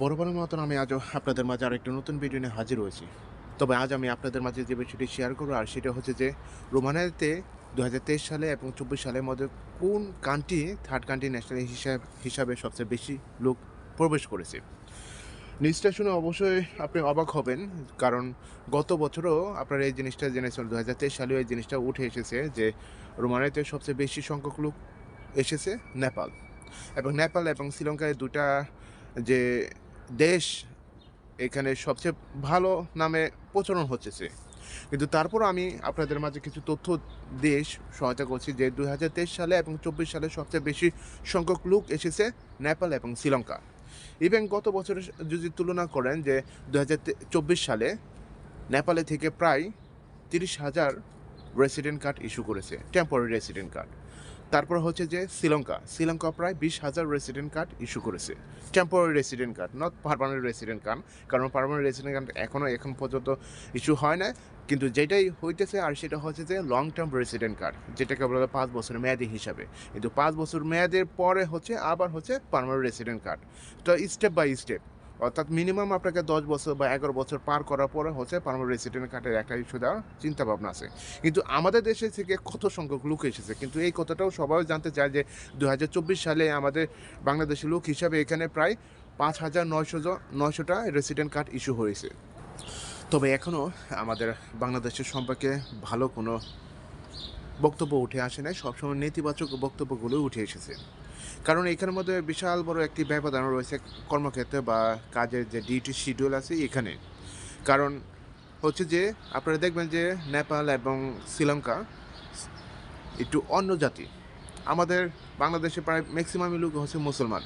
বরাবরের মতন আমি আজও আপনাদের মাঝে আরেকটা নতুন ভিডিও নিয়ে হাজির হয়েছি। তবে আজ আমি আপনাদের মাঝে যে বিষয়টি শেয়ার করব, আর সেটা হচ্ছে যে রোমানিয়াতে দু হাজার তেইশ সালে এবং চব্বিশ সালের মধ্যে কোন কান্ট্রি থার্ড কান্ট্রি ন্যাশনাল হিসাব, হিসাবে সবচেয়ে বেশি লোক প্রবেশ করেছে? নিউজটা শুনে অবশ্যই আপনি অবাক হবেন, কারণ গত বছরও আপনারা এই জিনিসটা জেনেছেন দু হাজার তেইশ সালেও এই জিনিসটা উঠে এসেছে যে রোমানিয়াতে সবচেয়ে বেশি সংখ্যক লোক এসেছে নেপাল। এবং নেপাল এবং শ্রীলঙ্কায় দুটা যে দেশ এখানে সবচেয়ে ভালো নামে প্রচলন হচ্ছে। কিন্তু তারপর আমি আপনাদের মাঝে কিছু তথ্য দেশ সহায়তা করছি যে দুই হাজার তেইশ সালে এবং চব্বিশ সালে সবচেয়ে বেশি সংখ্যক লোক এসেছে নেপাল এবং শ্রীলঙ্কা। ইভেন গত বছরের যদি তুলনা করেন যে দু হাজার চব্বিশ সালে নেপালে থেকে প্রায় তিরিশ হাজার রেসিডেন্ট কার্ড ইস্যু করেছে টেম্পোরারি রেসিডেন্ট কার্ড তারপর হচ্ছে যে শ্রীলঙ্কা। শ্রীলঙ্কা প্রায় বিশ হাজার রেসিডেন্ট কার্ড ইস্যু করেছে। Temporary resident card not permanent resident card কারণ পারমানেন্ট রেসিডেন্ট কার্ড এখনও এখন পর্যন্ত ইস্যু হয় না কিন্তু যেটাই হইতেছে আর সেটা হচ্ছে যে লং টার্ম রেসিডেন্ট কার্ড যেটাকে বলা পাঁচ বছরের মেয়াদি হিসাবে। কিন্তু পাঁচ বছর মেয়াদের পরে হচ্ছে আবার হচ্ছে পারমানেন্ট রেসিডেন্ট কার্ড তো স্টেপ বাই স্টেপ অর্থাৎ মিনিমাম আপনাকে দশ বছর বা এগারো বছর পার করার পরে হচ্ছে পারমানেন্ট রেসিডেন্ট কার্ডের একটা ইস্যু দেওয়ার চিন্তা ভাবনা আছে। কিন্তু আমাদের দেশে থেকে কত সংখ্যক লোক এসেছে? কিন্তু এই কথাটাও সবাই জানতে চায় যে দু হাজার চব্বিশ সালে আমাদের বাংলাদেশের লোক হিসাবে এখানে প্রায় পাঁচ হাজার নয়শো নয়শোটা রেসিডেন্ট কার্ড ইস্যু হয়েছে। তবে এখনও আমাদের বাংলাদেশের সম্পর্কে ভালো কোনো বক্তব্য উঠে আসে নাই। সবসময় নেতিবাচক বক্তব্যগুলো উঠে এসেছে। কারণ এখানের মধ্যে বিশাল বড় একটি ব্যবধান রয়েছে কর্মক্ষেত্রে বা কাজের যে ডিউটি শিডিউল আছে এখানে। কারণ হচ্ছে যে, আপনারা দেখবেন যে নেপাল এবং শ্রীলঙ্কা একটু অন্য জাতি। আমাদের বাংলাদেশে প্রায় ম্যাক্সিমাম লোক হচ্ছে মুসলমান।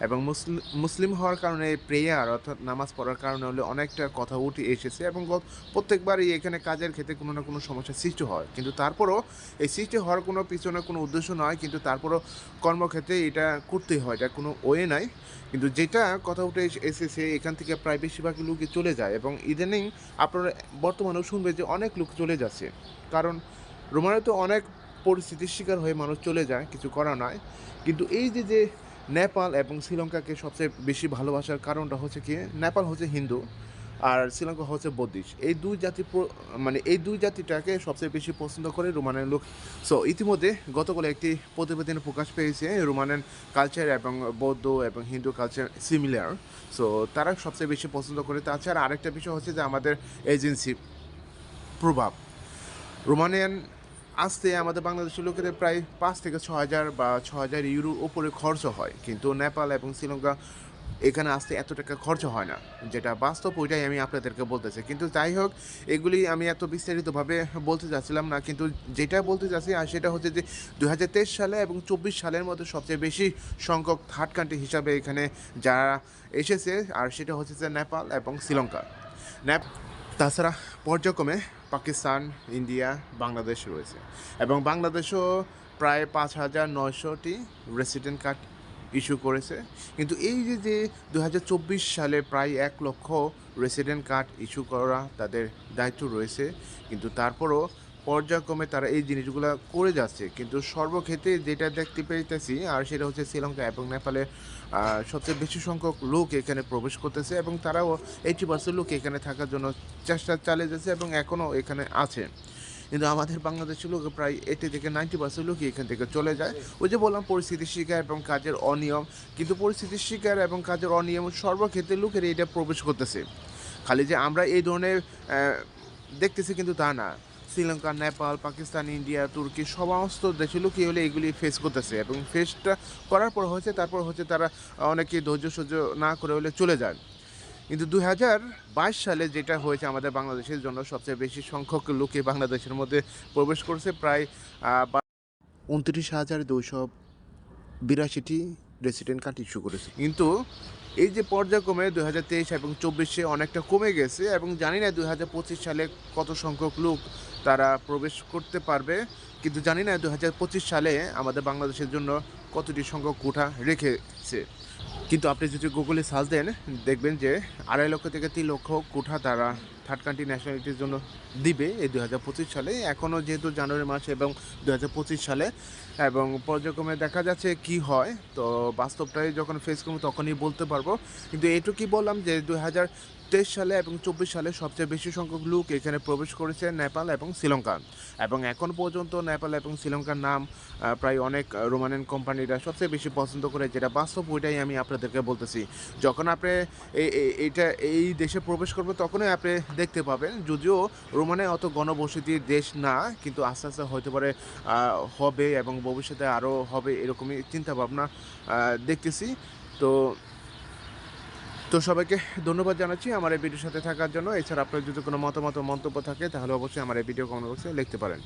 এবং মুসলিম মুসলিম হওয়ার কারণে এই প্রেয়ার অর্থাৎ নামাজ পড়ার কারণে হলে অনেকটা কথা উঠে এসেছে এবং প্রত্যেকবারই এখানে কাজের ক্ষেত্রে কোনো না কোনো সমস্যার সৃষ্টি হয়। কিন্তু তারপরও এই সৃষ্টি হওয়ার কোনো পিছনে কোনো উদ্দেশ্য নয়, কিন্তু তারপরও কর্মক্ষেত্রে এটা করতেই হয়, এটা কোনো ওয়ে নাই। কিন্তু যেটা কথা উঠে এস- এসেছে, এখান থেকে প্রায় বেশিরভাগ লোকই চলে যায় এবং ইদানিং আপনারা বর্তমানেও শুনবে যে অনেক লোক চলে যাচ্ছে। কারণ রোমানে তো অনেক পরিস্থিতির শিকার হয়ে মানুষ চলে যায়, কিছু করা নয়। কিন্তু এই যে যে নেপাল এবং শ্রীলঙ্কাকে সবচেয়ে বেশি ভালোবাসার কারণটা হচ্ছে কি, নেপাল হচ্ছে হিন্দু আর শ্রীলঙ্কা হচ্ছে বৌদ্ধিস্ট। এই দুই জাতি মানে এই দুই জাতিটাকে সবচেয়ে বেশি পছন্দ করে রোমানের লোক। সো ইতিমধ্যে গতকাল একটি প্রতিবেদন প্রকাশ পেয়েছে রোমানের কালচার এবং বৌদ্ধ এবং হিন্দু কালচার সিমিলার সো তারা সবচেয়ে বেশি পছন্দ করে। তাছাড়া আরেকটা বিষয় হচ্ছে যে আমাদের এজেন্সি প্রভাব। রোমানিয়ান আসতে আমাদের বাংলাদেশের লোকেদের প্রায় পাঁচ থেকে ছ হাজার বা ছ হাজার ইউরোর ওপরে খরচ হয়। কিন্তু নেপাল এবং শ্রীলঙ্কা এখানে আসতে এত টাকা খরচ হয় না, যেটা বাস্তব ওইটাই আমি আপনাদেরকে বলতেছি। কিন্তু যাই হোক, এগুলি আমি এত বিস্তারিতভাবে বলতে চাচ্ছিলাম না, কিন্তু যেটা বলতে চাচ্ছি আর সেটা হচ্ছে যে দু হাজার তেইশ সালে এবং চব্বিশ সালের মধ্যে সবচেয়ে বেশি সংখ্যক থার্ড কান্ট্রি হিসাবে এখানে যারা এসেছে, আর সেটা হচ্ছে যে নেপাল এবং শ্রীলঙ্কা। নেপ তাছাড়া পর্যায়ক্রমে পাকিস্তান, ইন্ডিয়া, বাংলাদেশ রয়েছে। এবং বাংলাদেশও প্রায় পাঁচ হাজার নয়শোটি রেসিডেন্ট কার্ড ইস্যু করেছে। কিন্তু এই যে যে দু হাজার চব্বিশ সালে প্রায় এক লক্ষ রেসিডেন্ট কার্ড ইস্যু করা তাদের দায়িত্ব রয়েছে, কিন্তু তারপরও পর্যায়ক্রমে তারা এই জিনিসগুলো করে যাচ্ছে। কিন্তু সর্বক্ষেত্রে যেটা দেখতে পেয়েতেছি আর সেটা হচ্ছে শ্রীলঙ্কা এবং নেপালে সবচেয়ে বেশি সংখ্যক লোক এখানে প্রবেশ করতেছে এবং তারাও এইটি পার্সেন্ট লোক এখানে থাকার জন্য চেষ্টা চালিয়ে যাচ্ছে এবং এখনও এখানে আছে। কিন্তু আমাদের বাংলাদেশের লোক প্রায় এইটি থেকে নাইনটি পার্সেন্ট লোকই এখান থেকে চলে যায়। ওই যে বললাম, পরিস্থিতির শিকার এবং কাজের অনিয়ম। কিন্তু পরিস্থিতির শিকার এবং কাজের অনিয়ম সর্বক্ষেত্রে লোকের এটা প্রবেশ করতেছে। খালি যে আমরা এই ধরনের দেখতেছি কিন্তু তা না। শ্রীলঙ্কা, নেপাল, পাকিস্তান, ইন্ডিয়া, তুর্কি, সমস্ত দেশের লোকই হলে এগুলি ফেস করতেছে এবং ফেসটা করার পর হয়েছে, তারপর হচ্ছে তারা অনেকে ধৈর্য সহ্য না করে হলে চলে যায়। কিন্তু দুই হাজার বাইশ সালে যেটা হয়েছে আমাদের বাংলাদেশের জন্য সবচেয়ে বেশি সংখ্যক লোকে বাংলাদেশের মধ্যে প্রবেশ করেছে, প্রায় উনত্রিশ হাজার দুশো বিরাশিটি রেসিডেন্ট কার্ড ইস্যু করেছে। কিন্তু এই যে পর্যায়ক্রমে দু হাজার তেইশ এবং চব্বিশে অনেকটা কমে গেছে এবং জানি না দুই হাজার পঁচিশ সালে কত সংখ্যক লোক তারা প্রবেশ করতে পারবে, কিন্তু জানি না দু হাজার পঁচিশ সালে আমাদের বাংলাদেশের জন্য কতটি সংখ্যক কোঠা রেখেছে। কিন্তু আপনি যদি গুগলে সার্চ দেন, দেখবেন যে আড়াই লক্ষ থেকে তিন লক্ষ কোঠা তারা থার্ড কান্ট্রি ন্যাশনালিটির জন্য দিবে এই দু হাজার পঁচিশ সালে। এখনও যেহেতু জানুয়ারি মাস এবং দু হাজার পঁচিশ সালে এবং পর্যায়ক্রমে দেখা যাচ্ছে কি হয়। তো বাস্তবটাই যখন ফেস করব তখনই বলতে পারব। কিন্তু এটুকুই বললাম যে দু হাজার তেইশ সালে এবং চব্বিশ সালে সবচেয়ে বেশি সংখ্যক লোক এখানে প্রবেশ করেছে নেপাল এবং শ্রীলঙ্কা। এবং এখন পর্যন্ত নেপাল এবং শ্রীলঙ্কার নাম প্রায় অনেক রোমানিয়ান কোম্পানিরা সবচেয়ে বেশি পছন্দ করে, যেটা বাস্তব ওইটাই আমি আপনাদেরকে বলতেছি। যখন আপনি এই এই- এইটা, এই দেশে প্রবেশ করবে তখনই আপনি দেখতে পাবেন, যদিও রোমানিয়া অত গণবসতির দেশ না, কিন্তু আস্তে আস্তে হতে পারে হবে এবং ভবিষ্যতে আরও হবে এরকমই চিন্তা ভাবনা দেখতেছি। তো তো সবাইকে ধন্যবাদ জানাচ্ছি আমার এই ভিডিওর সাথে থাকার জন্য। এছাড়া আপনার যদি কোনো মতামত মন্তব্য থাকে, তাহলে অবশ্যই আমার এই ভিডিও কমেন্ট বক্সে লিখতে পারেন।